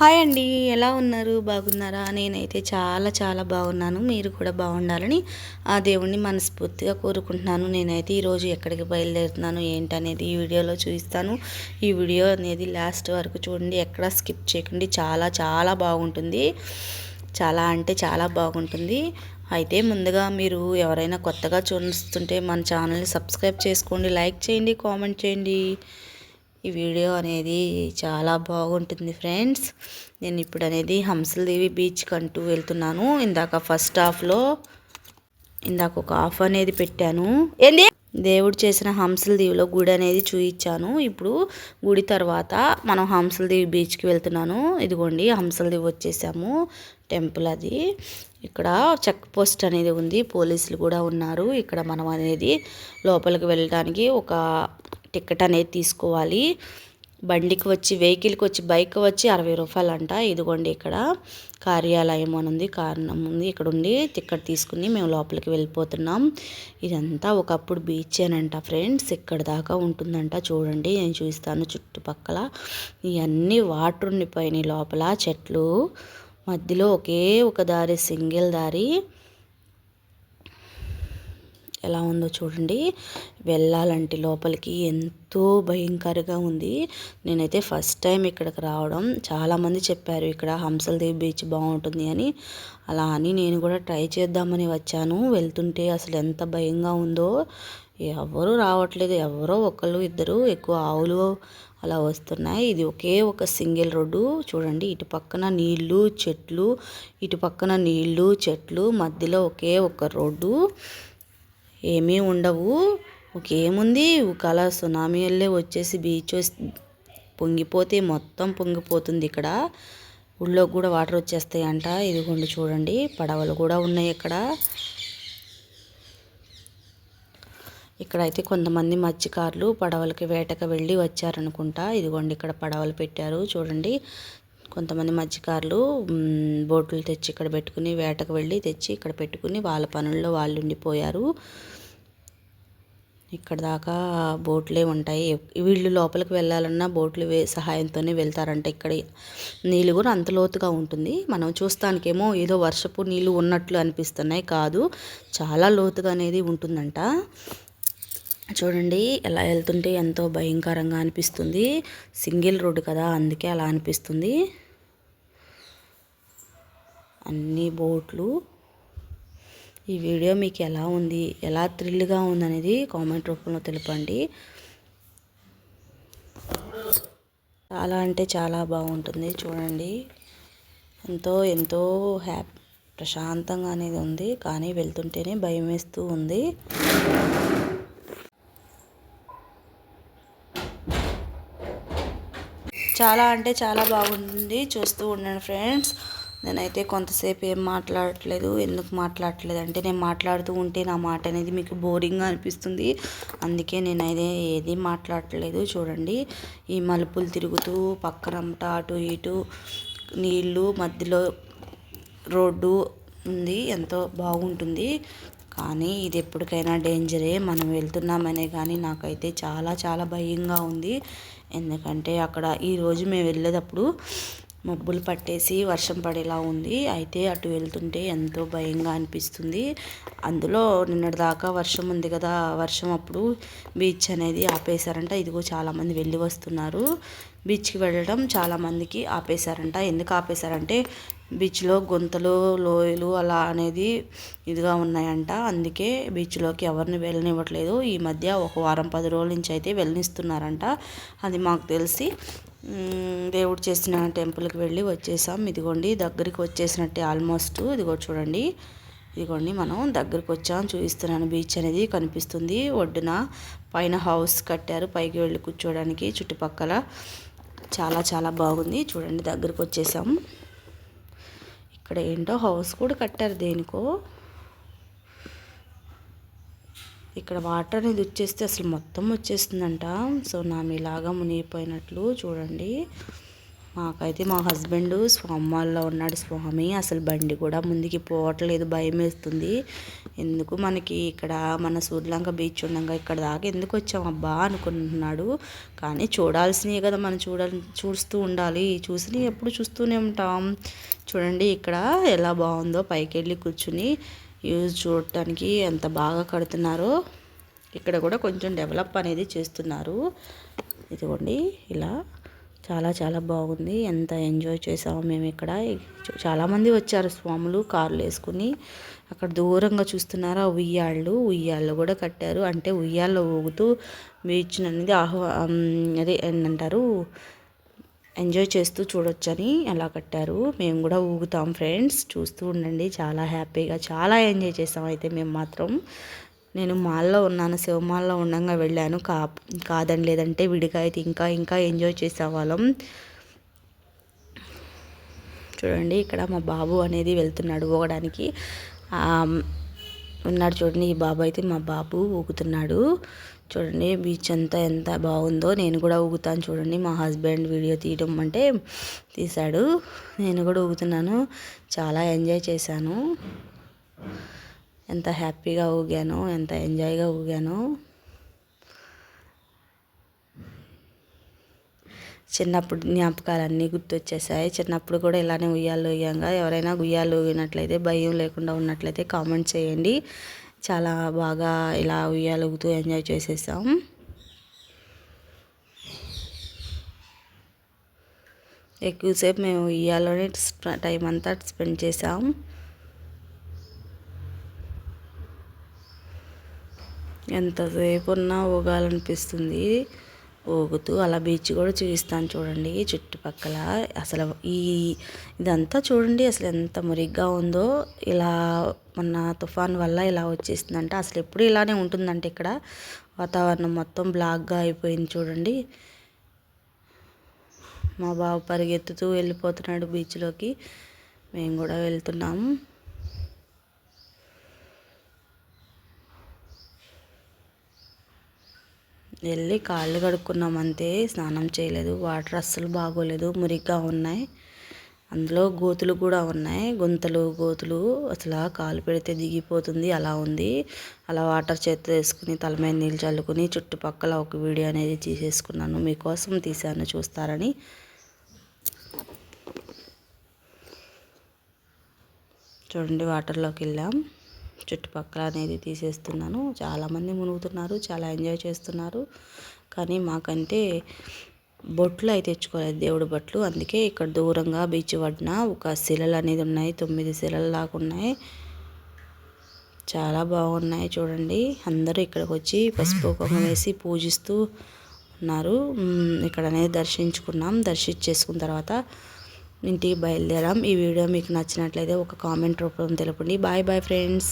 Hi అండి ఎలా ఉన్నారు? బాగున్నారా? నేనైతే చాలా చాలా బాగున్నాను. మీరు కూడా బాగుండాలని ఆ దేవుణ్ణి మనస్ఫూర్తిగా కోరుకుంటున్నాను. నేనైతే ఈరోజు ఎక్కడికి బయలుదేరుతున్నాను ఏంటనేది ఈ వీడియోలో చూపిస్తాను. ఈ వీడియో అనేది లాస్ట్ వరకు చూడండి ఎక్కడ స్కిప్ చేయకండి. చాలా చాలా బాగుంటుంది. చాలా అంటే చాలా బాగుంటుంది. అయితే ముందుగా మీరు ఎవరైనా కొత్తగా చూస్తుంటే మన ఛానల్ని సబ్స్క్రైబ్ చేసుకోండి లైక్ చేయండి కామెంట్ చేయండి. ఈ వీడియో అనేది చాలా బాగుంటుంది ఫ్రెండ్స్. నేను ఇప్పుడు అనేది హంసలదేవి బీచ్కి అంటూ వెళ్తున్నాను. ఇందాక ఫస్ట్ హాఫ్లో ఇందాక ఒక హాఫ్ అనేది పెట్టాను. ఏంది? దేవుడు చేసిన హంసలదేవిలో గుడి అనేది చూయించాను. ఇప్పుడు గుడి తర్వాత మనం హంసలదేవి బీచ్కి వెళ్తున్నాను. ఇదిగోండి హంసలదేవి వచ్చేసాము. టెంపుల్ అది. ఇక్కడ చెక్ పోస్ట్ అనేది ఉంది. పోలీసులు కూడా ఉన్నారు. ఇక్కడ మనం అనేది లోపలికి వెళ్ళడానికి ఒక టికెట్ అనేది తీసుకోవాలి. బండికి వచ్చి వెహికల్కి వచ్చి బైక్ వచ్చి అరవై రూపాయలు అంట ఇదిగోండి ఇక్కడ కార్యాలయం అని ఉంది కారణం ఉంది. ఇక్కడ ఉండి టికెట్ తీసుకుని మేము లోపలికి వెళ్ళిపోతున్నాం. ఇదంతా ఒకప్పుడు బీచ్ అనంట ఫ్రెండ్స్. ఇక్కడ దాకా ఉంటుందంట. చూడండి నేను చూస్తాను చుట్టుపక్కల. ఇవన్నీ వాటర్ ఉండిపోయినాయి లోపల చెట్లు. మధ్యలో ఒకే ఒక దారి సింగిల్ దారి. ఎలా ఉందో చూడండి. వెళ్ళాలంటే లోపలికి ఎంతో భయంకరంగా ఉంది. నేనైతే ఫస్ట్ టైం ఇక్కడికి రావడం. చాలామంది చెప్పారు ఇక్కడ హంసలదేవి బీచ్ బాగుంటుంది అని. అలా అని నేను కూడా ట్రై చేద్దామని వచ్చాను. వెళ్తుంటే అసలు ఎంత భయంగా ఉందో. ఎవరు రావట్లేదు. ఎవరో ఒకళ్ళు ఇద్దరు ఎక్కువ ఆవులు అలా వస్తున్నాయి. ఇది ఒకే ఒక సింగిల్ రోడ్డు. చూడండి ఇటు పక్కన నీళ్ళు చెట్లు ఇటు పక్కన నీళ్ళు చెట్లు మధ్యలో ఒకే ఒక రోడ్డు. ఏమీ ఉండవు. ఒకేముంది? అలా సునామీ వెళ్ళే వచ్చేసి బీచ్ పొంగిపోతే మొత్తం పొంగిపోతుంది ఇక్కడ. ఊళ్ళో కూడా వాటర్ వచ్చేస్తాయి అంట ఇదిగోండి చూడండి. పడవలు కూడా ఉన్నాయి ఇక్కడ. ఇక్కడైతే కొంతమంది మత్స్యకారులు పడవలకి వేటకు వెళ్ళి వచ్చారనుకుంటా. ఇదిగోండి ఇక్కడ పడవలు పెట్టారు. చూడండి. కొంతమంది మత్స్యకారులు బోట్లు తెచ్చి ఇక్కడ పెట్టుకుని వేటకు వెళ్ళి తెచ్చి ఇక్కడ పెట్టుకుని వాళ్ళ పనుల్లో వాళ్ళు ఉండిపోయారు. ఇక్కడ దాకా బోట్లే ఉంటాయి. వీళ్ళు లోపలికి వెళ్ళాలన్నా బోట్లు వే సహాయంతోనే వెళ్తారంట. ఇక్కడ నీళ్ళు కూడా అంత లోతుగా ఉంటుంది. మనం చూస్తానికేమో ఏదో వర్షపు నీళ్ళు ఉన్నట్లు అనిపిస్తున్నాయి. కాదు చాలా లోతుగా అనేది ఉంటుందంట. చూడండి ఎలా వెళ్తుంటే ఎంతో భయంకరంగా అనిపిస్తుంది. సింగిల్ రోడ్డు కదా అందుకే అలా అనిపిస్తుంది. అన్ని బోట్లు. ఈ వీడియో మీకు ఎలా ఉంది ఎలా థ్రిల్గా ఉందనేది కామెంట్ రూపంలో తెలపండి. చాలా అంటే చాలా బాగుంటుంది చూడండి. ఎంతో ఎంతో హ్యాపీ ప్రశాంతంగా అనేది ఉంది కానీ వెళ్తుంటేనే భయం వేస్తూ ఉంది. చాలా అంటే చాలా బాగుంటుంది చూస్తూ ఉండండి ఫ్రెండ్స్. నేనైతే కొంతసేపు ఏం మాట్లాడట్లేదు ఎందుకు మాట్లాడట్లేదు అంటే నేను మాట్లాడుతూ ఉంటే నా మాట అనేది మీకు బోరింగ్గా అనిపిస్తుంది. అందుకే నేనైతే ఏది మాట్లాడట్లేదు. చూడండి. ఈ మలుపులు తిరుగుతూ పక్కనంట అటు ఇటు నీళ్ళు మధ్యలో రోడ్డు ఉంది. ఎంతో బాగుంటుంది. కానీ ఇది ఎప్పటికైనా డేంజరే. మనం వెళ్తున్నామనే కానీ నాకైతే చాలా చాలా భయంగా ఉంది. ఎందుకంటే అక్కడ ఈరోజు మేము వెళ్ళేటప్పుడు మబ్బులు పట్టేసి వర్షం పడేలా ఉంది. అయితే అటు వెళ్తుంటే ఎంతో భయంగా అనిపిస్తుంది. అందులో నిన్నటిదాకా వర్షం ఉంది కదా వర్షం అప్పుడు బీచ్ అనేది ఆపేశారంట. ఇదిగో చాలామంది వెళ్ళి వస్తున్నారు. బీచ్కి వెళ్ళడం చాలామందికి ఆపేశారంట. ఎందుకు ఆపేశారంటే బీచ్లో గుంతలు లోయలు అలా అనేది ఇదిగా ఉన్నాయంట. అందుకే బీచ్లోకి ఎవరిని వెళ్ళనివ్వట్లేదు. ఈ మధ్య ఒక వారం పది రోజుల నుంచి అయితే వెళ్ళనిస్తున్నారంట. అది మాకు తెలిసి దేవుడు చేసిన టెంపుల్కి వెళ్ళి వచ్చేసాం. ఇదిగోండి దగ్గరికి వచ్చేసినట్టే ఆల్మోస్ట్. ఇదిగో చూడండి ఇదిగోండి మనం దగ్గరికి వచ్చాం. చూపిస్తున్నాను బీచ్ అనేది కనిపిస్తుంది. ఒడ్డున పైన హౌస్ కట్టారు. పైకి వెళ్ళి కూర్చోడానికి చుట్టుపక్కల చాలా చాలా బాగుంది. చూడండి దగ్గరికి వచ్చేసాం. ఇక్కడ ఏంటో హౌస్ కూడా కట్టారు దేనికో. ఇక్కడ వాటర్ అనేది వచ్చేస్తే అసలు మొత్తం వచ్చేస్తుందంట. సో నా మీలాగా మునిగిపోయినట్లు చూడండి. మాకైతే మా హస్బెండ్ స్వామి వాళ్ళ ఉన్నాడు స్వామి. అసలు బండి కూడా ముందుకి పోవట్లేదు భయం వేస్తుంది ఎందుకు మనకి ఇక్కడ మన సూర్యలంక బీచ్ ఉండగా ఇక్కడ దాకా ఎందుకు వచ్చాం అబ్బా అనుకుంటున్నాడు. కానీ చూడాల్సినవి కదా మనం చూడాలి చూస్తూ ఉండాలి. చూసి ఎప్పుడు చూస్తూనే ఉంటాం. చూడండి ఇక్కడ ఎలా బాగుందో పైకి వెళ్ళి కూర్చుని యూజ్ చూడటానికి ఎంత బాగా కడుతున్నారో. ఇక్కడ కూడా కొంచెం డెవలప్ అనేది చేస్తున్నారు. ఇదిగోండి ఇలా చాలా చాలా బాగుంది. ఎంత ఎంజాయ్ చేసామో మేము ఇక్కడ. చాలామంది వచ్చారు స్వాములు కార్లు వేసుకుని. అక్కడ దూరంగా చూస్తున్నారా ఉయ్యాళ్ళు. ఉయ్యాళ్ళు కూడా కట్టారు. అంటే ఉయ్యాల్లో ఊగుతూ బీచ్ అనేది ఆహ్వా అదే ఏంటంటారు ఎంజాయ్ చేస్తూ చూడొచ్చని అలా కట్టారు. మేము కూడా ఊగుతాం ఫ్రెండ్స్. చూస్తూ ఉండండి. చాలా హ్యాపీగా చాలా ఎంజాయ్ చేసాం అయితే మేము మాత్రం. నేను మాల్లో ఉన్నాను శివమాల్లో ఉండగా వెళ్ళాను. కా కాదని లేదంటే విడిగా అయితే ఇంకా ఇంకా ఎంజాయ్ చేసేవాళ్ళం. చూడండి ఇక్కడ మా బాబు అనేది వెళ్తున్నాడు ఊగడానికి. ఉన్నాడు చూడండి ఈ బాబు అయితే మా బాబు ఊగుతున్నాడు. చూడండి బీచ్ అంతా ఎంత బాగుందో. నేను కూడా ఊగుతాను చూడండి మా హస్బెండ్ వీడియో తీయడం అంటే తీశాడు. నేను కూడా ఊగుతున్నాను. చాలా ఎంజాయ్ చేశాను. ఎంత హ్యాపీగా ఊగాను ఎంత ఎంజాయ్గా ఊగాను. చిన్నప్పుడు జ్ఞాపకాలు అన్నీ గుర్తొచ్చేసాయి. చిన్నప్పుడు కూడా ఇలానే ఉయ్యాలు ఊగాంగా ఎవరైనా ఉయ్యాలు ఊగినట్లయితే భయం లేకుండా ఉన్నట్లయితే కామెంట్ చేయండి. చాలా బాగా ఇలా ఉయ్యాలు ఊగుతూ ఎంజాయ్ చేసేసాం. ఎక్కువసేపు మేము ఉయ్యాలోనే టైం అంతా స్పెండ్ చేసాం. ఎంతసేపు ఉన్నా ఊగాలనిపిస్తుంది. ఊగుతూ అలా బీచ్ కూడా చూపిస్తాను చూడండి చుట్టుపక్కల. అసలు ఈ ఇదంతా చూడండి అసలు ఎంత మురిగ్గా ఉందో. ఇలా మొన్న తుఫాన్ వల్ల ఇలా వచ్చేసిందంటే. అసలు ఎప్పుడు ఇలానే ఉంటుందంటే ఇక్కడ. వాతావరణం మొత్తం బ్లాక్గా అయిపోయింది చూడండి. మా బాబు పరిగెత్తుతూ వెళ్ళిపోతున్నాడు బీచ్లోకి మేము కూడా వెళ్తున్నాము వెళ్ళి కాళ్ళు కడుక్కున్నాం అంతే స్నానం చేయలేదు వాటర్ అస్సలు బాగోలేదు మురిగ్గా ఉన్నాయి. అందులో గోతులు కూడా ఉన్నాయి. గుంతలు గోతులు అసలు కాలు పెడితే దిగిపోతుంది అలా ఉంది. అలా వాటర్ చేత వేసుకుని తల మీద నీళ్ళు చల్లుకుని చుట్టుపక్కల ఒక వీడియో అనేది తీసేసుకున్నాను. మీకోసం తీశాను చూస్తారని. చూడండి వాటర్లోకి వెళ్ళాం. చుట్టుపక్కల అనేది తీసేస్తున్నాను. చాలామంది మునుగుతున్నారు చాలా ఎంజాయ్ చేస్తున్నారు. కానీ మాకంటే బొట్లు అయితే తెచ్చుకోలేదు దేవుడి బొట్లు. అందుకే ఇక్కడ దూరంగా బీచ్ పడిన ఒక శిలలు అనేది ఉన్నాయి. తొమ్మిది శిలలు లాగా ఉన్నాయి. చాలా బాగున్నాయి చూడండి. అందరూ ఇక్కడికి వచ్చి పసుపు కుంకుమ వేసి పూజిస్తూ ఉన్నారు. ఇక్కడ అనేది దర్శించుకున్నాం. దర్శించేసుకున్న తర్వాత ఇంటికి బయలుదేరాం. ఈ వీడియో మీకు నచ్చినట్లయితే ఒక కామెంట్ రూపంలో తెలపండి బాయ్ బాయ్ ఫ్రెండ్స్.